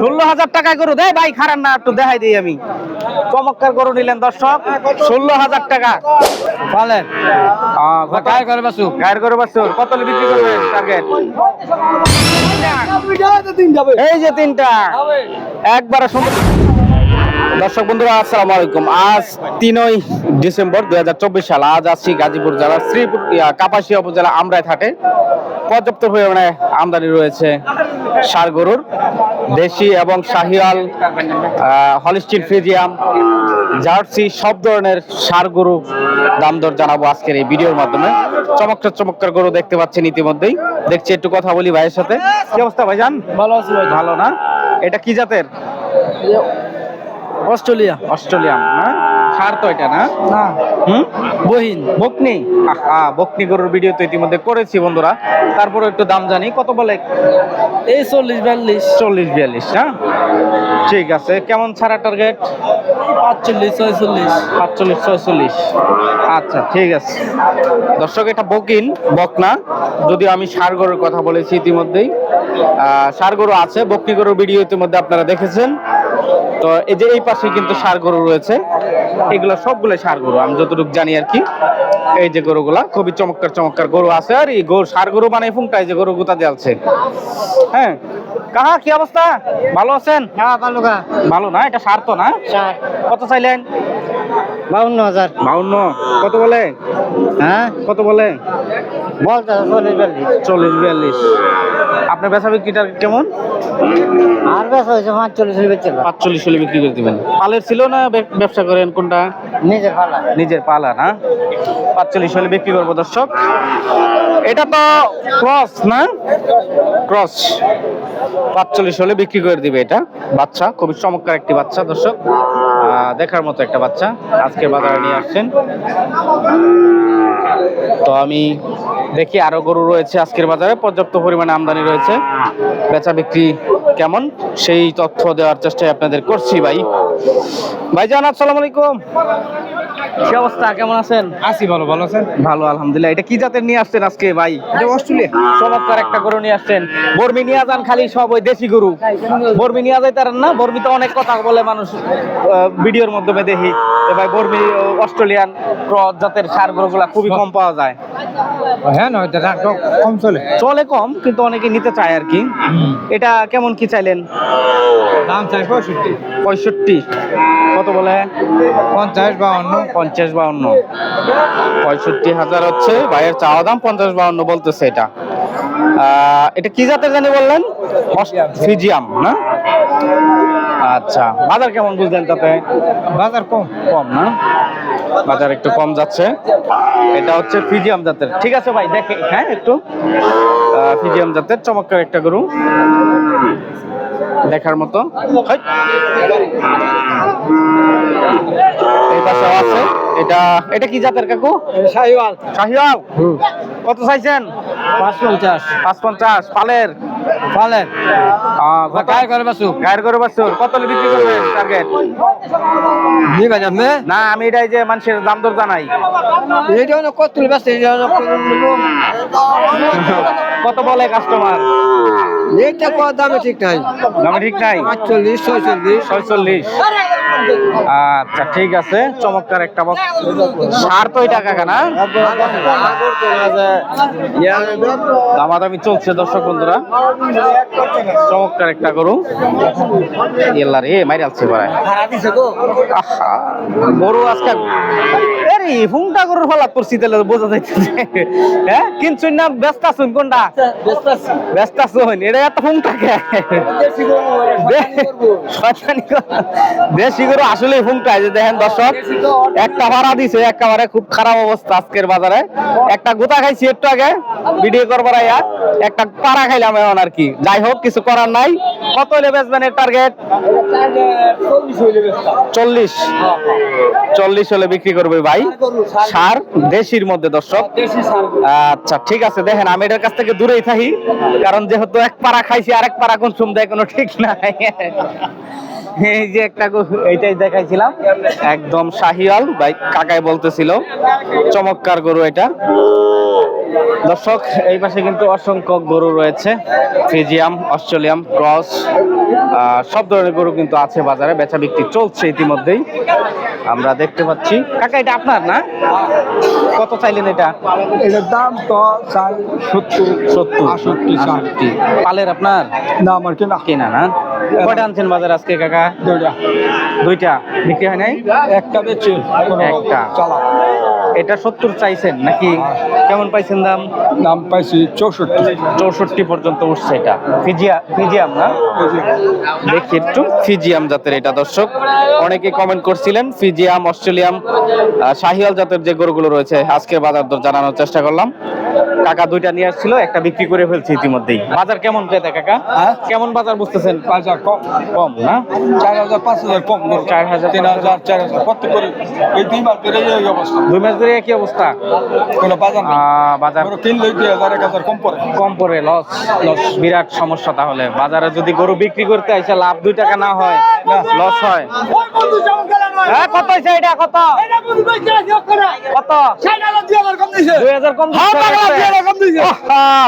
ষোলো হাজার টাকায় গরু দেয় ভাই খারাপ না একটু দেখাই দিই আমি। চমৎকার গরু নিলেন দর্শক ষোলো হাজার টাকা। বলেন। বাসু গায়ের গরু বাছুর। কত বিক্রি করবেন টার্গেট এই যে তিনটা। একবারে সুন্দর। দর্শক বন্ধুরা আসসালামু আলাইকুম। আজ তিনই ডিসেম্বর দুই হাজার চব্বিশ সাল। আজ আছি গাজীপুর জেলার শ্রীপুর কাপাসিয়া উপজেলা আমরাই থাকে পর্যাপ্ত পরিমাণে আমদানি রয়েছে সার গরুর। দেশি এবং শাহিয়াল হলিস্টিন ফ্রিজিয়াম জার্সি সব ধরনের সার গরু দাম দর জানাব আজকের এই ভিডিওর মাধ্যমে। চমৎকার চমৎকার গরু দেখতে পাচ্ছেন ইতিমধ্যেই। দেখছি একটু কথা বলি ভাইয়ের সাথে। কি অবস্থা ভাইজান? ভালো আছি ভাই। ভালো না? এটা কি জাতের? অস্ট্রেলিয়া। অস্ট্রেলিয়ান না? সার তো এটা না? না। হুম? বহিন বকনি। আহা বকনি গরুর ভিডিও তো ইতিমধ্যে করেছি বন্ধুরা। তারপরে একটু দাম জানি। কত বলে? এই চল্লিশ বিয়াল্লিশ। চল্লিশ বিয়াল্লিশ না ঠিক আছে। কেমন ছাড়া টার্গেট পাঁচচল্লিশ ছয়চল্লিশ। পাঁচচল্লিশ ছয়চল্লিশ। আচ্ছা ঠিক আছে। দর্শক এটা বকিন বকনা যদিও আমি সার গরুর কথা বলেছি ইতিমধ্যেই। আহ, গরু আছে বকনি গরুর ভিডিও ইতিমধ্যে আপনারা দেখেছেন। তো এই যে এই পাশে কিন্তু সার গরু রয়েছে এগুলো সবগুলো সার গরু আমি যতটুকু জানি আর কি। এই যে গরুগুলা খুবই চমৎকার চমৎকার গরু আছে আর এই গরু সার গরু মানে ফুংটাই যে গরু গুতা দেওয়ালছে হ্যাঁ কাহা কি অবস্থা? ভালো আছেন? হ্যাঁ ভালো ভালো না এটা সার তো না? কত চাইলেন? বাউন্ন হাজার। বাউন্ন কত বলে? হ্যাঁ? কত বলে? বলতে চল্লিশ বিয়াল্লিশ। চল্লিশ বিয়াল্লিশ। আপনার বেচা বিক্রিটা কেমন? আর বেশ হয়েছে পাঁচচল্লিশ বেচে পাঁচচল্লিশ হলে বিক্রি করে দিবেন। পালের ছিল না ব্যবসা করেন কোনটা? নিজের ফালা নিজের পালা না? পাঁচচল্লিশ হলে বিক্রি করব দর্শক। এটা তো ক্রস না? ক্রস। পাঁচচল্লিশ হলে বিক্রি করে দিবে এটা। বাচ্চা খুবই চমৎকার একটি বাচ্চা দর্শক। দেখার মতো একটা বাচ্চা। আজকে বাজারে নিয়ে আসছেন। তো আমি দেখি আরও গরু রয়েছে আজকের বাজারে, পর্যাপ্ত পরিমাণে আমদানি রয়েছে। বেচা বিক্রি কেমন? সেই তথ্য দেওয়ার চেষ্টাই আপনাদের করছি ভাই। ভাইজান আসসালামু আলাইকুম। কি অবস্থা? কেমন আছেন? আসি ভালো ভালো আছেন? ভালো আলহামদুলিল্লাহ। এটা কি জাতের নিয়ে আসছেন আজকে ভাই? এটা অস্ট্রেলিয়া। চমৎকার একটা গরু নিয়ে আসছেন। বর্মি নিয়ে যান খালি সব ওই দেশি গরু। বর্মি নিয়ে যাইতারেন না? বর্মিতে অনেক কথা বলে মানুষ ভিডিওর মাধ্যমে দেখি। ভাই বর্মি অস্ট্রেলিয়ান ক্রস জাতের সার গরুগুলা খুবই কম পাওয়া যায়। হ্যাঁ নয় এটা কম চলে। চলে কম কিন্তু অনেকে নিতে চায় আর কি। এটা কেমন কি চাইলেন? দাম চাই পঁয়ষট্টি। পঁয়ষট্টি। কত বলে? পঞ্চাশ বাউন্ন। পঞ্চাশ বাউন্ন। পঁয়ষট্টি হাজার হচ্ছে। ভাইয়ের চাওয়া দাম পঞ্চাশ বাউন্ন বলতেছে এটা। এটা কি জাতের জানি বললেন? ফিজিয়াম। না? আচ্ছা বাজার কেমন বুঝলেন তাতে? বাজার কম। কম না? বাজার একটু কম যাচ্ছে। এটা হচ্ছে ফিজিয়াম জাতের। ঠিক আছে ভাই দেখে হ্যাঁ একটু। ফিজিয়াম জাতের চমৎকার একটা গরু। দেখার মতো। আছে। এটা এটা কি জাতের কাকু? শাহিওয়াল। শাহিওয়াল? কত চাইছেন? পাঁচ পঞ্চাশ পাঁচ পঞ্চাশ পালের। পালেন আহ, কত? গায়ে করে বাসু গায়ের গরু বাছুর। কত বিক্রি করবেন টার্গেট নি মে না? আমি এটাই যে মানুষের দাম দর জানাই। এটা হলো কত তুলে বাসে কত বলে কাস্টমার এইটা কত দামে ঠিক নাই? দামে ঠিক নাই? পাঁচচল্লিশ ছয়চল্লিশ। ছয়চল্লিশ। আচ্ছা ঠিক আছে চমৎকার একটা বক্স সার তো এটা কাকা না দামাদামি চলছে দর্শক বন্ধুরা। চমৎকার একটা গরু। এল্লা রে মাইরে আসছে পরে আহা, গরু আজকে আরে গরুর ফলাত করছি তাহলে বোঝা যাইতেছে। হ্যাঁ কিনছুন না ব্যস্ত আছুন কোনটা? ব্যস্ত আছুন এটা হুংটাকে শয়তানি গরু। দেশি গরু আসলে হুংটায় যে দেখেন দর্শক একটা ভাড়া দিছে একেবারে খুব খারাপ অবস্থা আজকের বাজারে। একটা গোতা খাইছি একটু আগে ভিডিও করবার একটা পাড়া খাইলাম এমন আর কি। যাই হোক কিছু করার নাই। কত হলে বেচবেন টার্গেট চল্লিশ। চল্লিশ হলে বিক্রি করবে ভাই। সার দেশির মধ্যে, দর্শক। আচ্ছা ঠিক আছে, দেখেন, আমি এটার কাছ থেকে দূরেই থাকি। কারণ যেহেতু এক পাড়া খাইছি, আরেক পাড়া কনসুম দেয়, কোনো ঠিক নাই। এই যে একটা এইটাই দেখাইছিলাম। একদম শাহিয়াল ভাই কাকাই বলতেছিল। চমৎকার গরু এটা। দর্শক এই পাশে কিন্তু অসংখ্য গরু রয়েছে। ফিজিয়াম অস্ট্রেলিয়াম ক্রস সব ধরনের গরু কিন্তু আছে বাজারে বেচা বিক্রি চলছে ইতিমধ্যেই। আমরা দেখতে পাচ্ছি। কাকা এটা আপনার না? কত চাইলেন এটা? এটার দাম তো চাই সত্তর সত্তর। আষট্টি। পালের আপনার? না আমার কেনা। কেনা না। কয়টা আনছেন বাজার আজকে কাকা? দুইটা। দুইটা। বিক্রি হয় নাই? একটা বেচে একটা। চালা। এটা সত্তর চাইছেন নাকি? কেমন পাইছেন দাম? দাম পাইছি চৌষট্টি। চৌষট্টি পর্যন্ত উঠছে এটা। ফিজিয়া ফিজিয়াম না? দেখি একটু। ফিজিয়াম জাতের এটা দর্শক। অনেকে কমেন্ট করছিলেন ফিজিয়াম অস্ট্রেলিয়াম আহ, শাহিওয়াল জাতের যে গরুগুলো রয়েছে আজকের বাজার দর জানানোর চেষ্টা করলাম। কাকা দুইটা নিয়ে আসছিল একটা বিক্রি করে ফেলছি ইতিমধ্যেই। বাজার কেমন পেতে কাকা? হ্যাঁ? কেমন বাজার বুঝতেছেন? বাজার কম কম না? চার হাজার পাঁচ হাজার কম চার হাজার, তিন হাজার চার হাজার। কত করে এই দুই মাস ধরে এই অবস্থা। দুই মাস ধরে একই অবস্থা? কোনো বাজার বাজার কিনলে দুই হাজার এক হাজার কম পড়ে। কম পড়ে লস লস বিরাট সমস্যা তাহলে। বাজারে যদি গরু বিক্রি করতে আইসা লাভ দুই টাকা না হয় লস হয়। হ্যাঁ কত হয়েছে এটা? কত? কত? দুই হাজার কম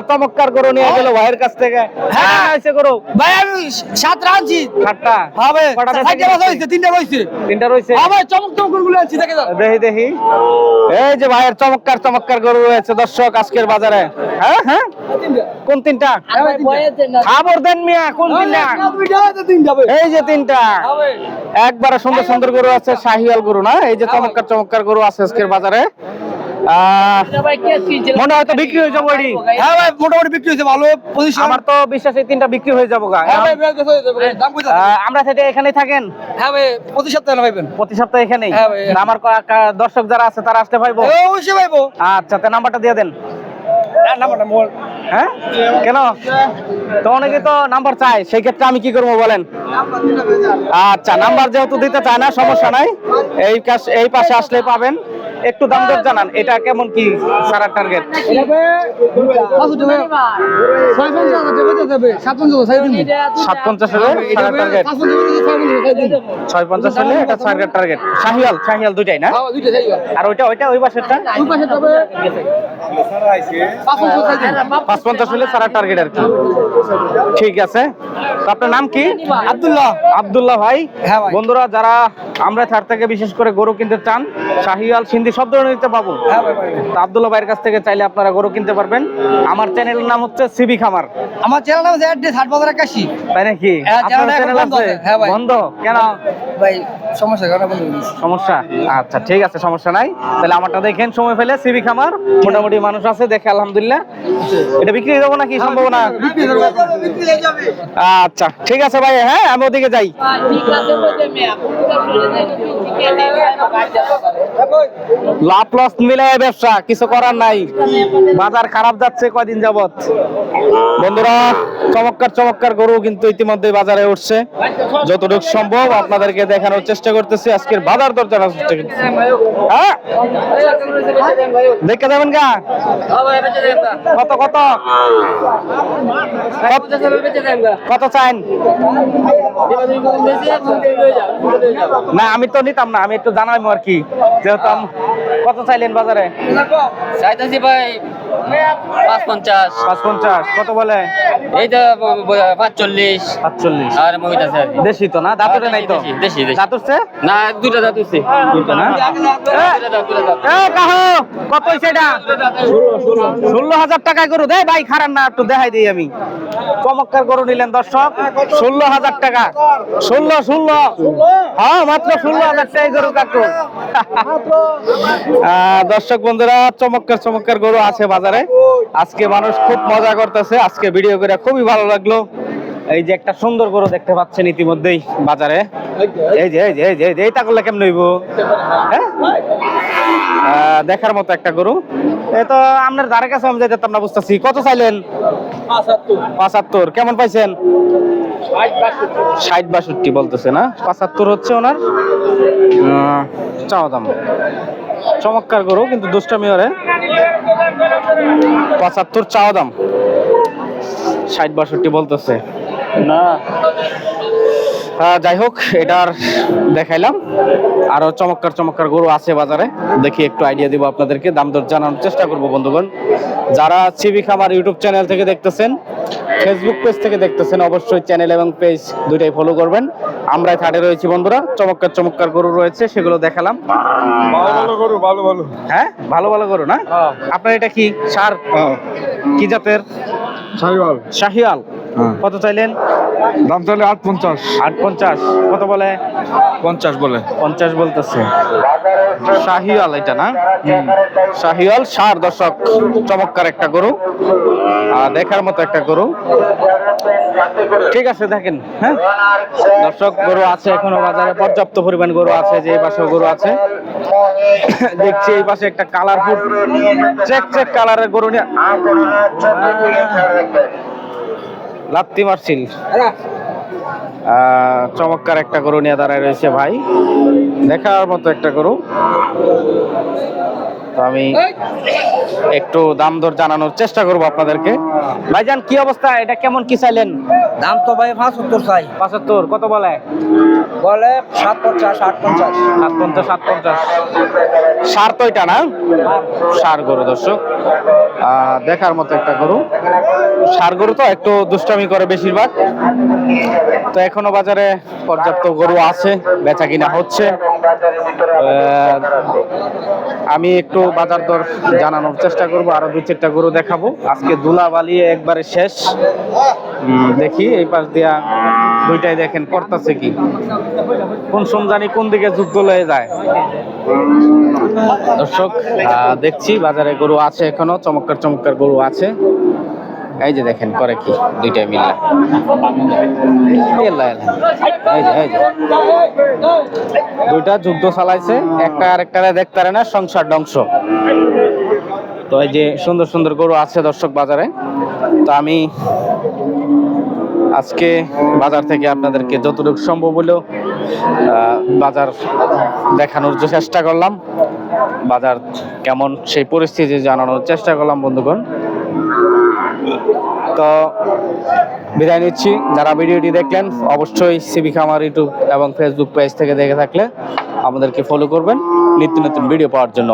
চমৎকার গরু নিয়ে গেল ভাইয়ের কাছ থেকে। হ্যাঁ। হয়েছে গরু। ভাই আমি সাত রাঁধছি সাতটা? হবে। কটা বেচে চারটে গেছে? হয়েছে তিনটা হয়েছে তিনটা রয়েছে? হবে চমক চমকগুলো আনছি দেখে দেখি দেখি। এই যে ভাইয়ের চমৎকার চমৎকার গরু রয়েছে দর্শক আজকের বাজারে। হ্যাঁ হ্যাঁ? কোন তিনটা? খবর দেন মিয়া কোন তিনটা? তিনটা হবে। এই যে তিনটা। একবারে সুন্দর সুন্দর গরু আছে শাহিয়াল গরু না? এই যে চমৎকার চমৎকার গরু আছে আজকের বাজারে। মনে হয়তো বিক্রি হয়ে যাব এটি। হ্যাঁ ভাই মোটামুটি বিক্রি হয়েছে ভালো পজিশন আমার তো বিশ্বাস এই তিনটা বিক্রি হয়ে যাব হ্যাঁ হয়ে সেটা এখানেই থাকেন। হ্যাঁ ভাই প্রতি সপ্তাহে পাইবেন প্রতি সপ্তাহে এখানেই। হ্যাঁ আমার দর্শক যারা আছে তারা আসতে পারব অবশ্যই পাইবো। আচ্ছা তো নাম্বারটা দিয়ে দেন। নাম্বারটা হ্যাঁ? কেন? তো অনেকে তো নাম্বার চায়, সেই ক্ষেত্রে আমি কি করব বলেন? আচ্ছা নাম্বার যেহেতু দিতে চায় না, সমস্যা নাই। এই এই পাশে আসলে পাবেন। একটু দাম দর জানান এটা কেমন কি সারা টার্গেট সাত পঞ্চাশ হলে সারা টার্গেট ছয় পঞ্চাশ হলে এটা সারা টার্গেট শাহিয়াল শাহিয়াল দুইটাই না? আর ওইটা ওইটা ওই পাশেরটা? পাঁচ পঞ্চাশ হলে সারা টার্গেট আর কি। ঠিক আছে। আপনার নাম কি? আব্দুল্লাহ। আব্দুল্লাহ ভাই। হ্যাঁ বন্ধুরা যারা আমরা ছাড় থেকে বিশেষ করে গরু কিনতে চান শাহিয়াল সিন্ধি সব ধরনের নিতে পাবো আবদুল্লা তো আব্দুল্লাহ ভাইয়ের কাছ থেকে চাইলে আপনারা গরু কিনতে পারবেন। আমার চ্যানেলের নাম হচ্ছে সিবি খামার। আমার চ্যানেল নাম হচ্ছে অ্যাড্রেস হাট বাজার একাশি। তাই নাকি? হ্যাঁ, আপনার চ্যানেল আছে আছে। হ্যাঁ। বন্ধ? কেন? ভাই সমস্যা হয়ে আচ্ছা ঠিক আছে সমস্যা নাই। তাহলে আমারটা দেখেন সময় পেলে সিবি খামার মোটামুটি মানুষ আছে দেখে আলহামদুলিল্লাহ। এটা বিক্রি হয়ে যাব নাকি সম্ভব না আচ্ছা ঠিক আছে ভাই হ্যাঁ আমি ওদিকে যাই। লাভ লস মিলে ব্যবসা কিছু করার নাই। বাজার খারাপ যাচ্ছে কয়দিন যাবত বন্ধুরা চমৎকার চমৎকার গরু কিন্তু ইতিমধ্যে বাজারে উঠছে। যতটুকু সম্ভব আপনাদেরকে দেখানোর চেষ্টা করতেছি, আজকের বাজার দর জানার চেষ্টা হ্যাঁ? দেখে যাবেন গা। কত কত? কত? চাইন? না, আমি তো নিতাম না, আমি একটু জানাইমো আর কি। যেহেতু কত চাইলেন বাজারে? চাইতেছি ভাই পাঁচ পঞ্চাশ পাঁচ পঞ্চাশ কত বলে? এই তো পাঁচচল্লিশ। সাতচল্লিশ আর মহিত আছে দেশি তো না? দাঁতুরে নাই তো? দেশি। না দুটা দাঁত উঠছে। দুটো কত এটা? ষোলো হাজার টাকায় করো দে ভাই খারাপ না একটু দেখাই দিই আমি। চমৎকার গরু নিলেন দর্শক। ষোলো হাজার টাকা। ষোলো ষোলো। হ্যাঁ মাত্র ষোলো হাজার টাকায় গরু কাকু। দর্শক বন্ধুরা, চমৎকার চমৎকার গরু আছে বাজারে। আজকে মানুষ খুব মজা করতেছে। আজকে ভিডিও করে খুবই ভালো লাগল। এই যে একটা সুন্দর গরু দেখতে পাচ্ছেন ইতিমধ্যেই বাজারে। এই যে এই যে এই যে, এইটা করলে কেমন হইব? হ্যাঁ? দেখার মতো একটা গরু। এ তো আপনার ধারে কাছে আমি যেতাম না বুঝতেছি। কত চাইলেন? পাঁচাত্তর। কেমন পাইছেন? ষাট বাষট্টি। বলতেছে না? পাঁচাত্তর হচ্ছে ওনার চাওয়া দাম। চমৎকার গরু কিন্তু দুষ্টামি ওরে পঁচাত্তর চাওয়া দাম। ষাট বাষট্টি বলতেছে। না। যাই হোক এটার দেখাইলাম। আরও চমৎকার চমৎকার গরু আছে বাজারে। দেখি একটু আইডিয়া দিব আপনাদেরকে দাম দর জানানোর চেষ্টা করব বন্ধুগণ। যারা চিবি খামার ইউটিউব চ্যানেল থেকে দেখতেছেন ফেসবুক পেজ থেকে দেখতেছেন অবশ্যই চ্যানেল এবং পেজ দুইটাই ফলো করবেন। আমরা থার্ডে রয়েছি বন্ধুরা। চমৎকার চমৎকার গরু রয়েছে সেগুলো দেখালাম। ভালো ভালো হ্যাঁ? ভালো ভালো গরু না? আপনার এটা কি? সার? কি জাতের? সাইবাল শাহিয়াল হ্যাঁ। কত চাইলেন? দাম তাহলে আট পঞ্চাশ আট পঞ্চাশ কত বলে? পঞ্চাশ বলে। পঞ্চাশ বলতেছে। শাহিওয়াল এটা না? শাহিওয়াল সার দর্শক চমৎকার একটা গরু। আর দেখার মতো একটা গরু। ঠিক আছে দেখেন হ্যাঁ? দর্শক গরু আছে এখনও বাজারে পর্যাপ্ত পরিমাণ গরু আছে যে এই পাশেও গরু আছে। দেখছি এই পাশে একটা কালারফুল চেক চেক কালারের গরু নিয়ে। লাত্তি মারছিল। চমৎকার একটা গরু নিয়ে দাঁড়ায় রয়েছে ভাই। দেখার মতো একটা গরু। তো আমি একটু দাম দর জানানোর চেষ্টা করব আপনাদেরকে। ভাইজান কি অবস্থা? এটা কেমন কি চাইলেন? দাম তো ভাই পাঁচ সত্তর চাই। পঁচাত্তর কত বলে? বলে সাত পঞ্চাশ আট পঞ্চাশ সাত পঞ্চাশ সাত পঞ্চাশ সার তো এটা না? সার গরু দর্শক। দেখার মতো একটা গরু। সার গরু তো একটু দুষ্টামি করে বেশিরভাগ। তো এখনও বাজারে পর্যাপ্ত গরু আছে বেচা কিনা হচ্ছে আমি একটু বাজার দর জানানোর চেষ্টা করব, আরও দু চারটা গরু দেখাবো। আজকে দুলা বালিয়ে একবারে শেষ। দেখি এই পাশ দিয়া দুইটাই দেখেন, করতেছে কি? কোন সোম জানি কোন দিকে যুদ্ধ লয়ে যায়? দর্শক দেখছি বাজারে গরু আছে এখনও চমৎকার চমৎকার গরু আছে। এই যে দেখেন করে কি? দুইটাই মিললে দুইটা যুদ্ধ চালাইছে, একটা আরেকটারে দেখতে না, সংসার ধ্বংস। তো এই যে সুন্দর সুন্দর গরু আছে দর্শক বাজারে। তো আমি আজকে বাজার থেকে আপনাদেরকে যতটুকু সম্ভব হলেও বাজার দেখানোর যে চেষ্টা করলাম, বাজার কেমন সেই পরিস্থিতি জানানোর চেষ্টা করলাম, বন্ধুগণ। তো বিদায় নিচ্ছি। যারা ভিডিওটি দেখলেন, অবশ্যই সিবি খামার ইউটিউব এবং ফেসবুক পেজ থেকে দেখে থাকলে আমাদেরকে ফলো করবেন। নিত্য নতুন ভিডিও পাওয়ার জন্য।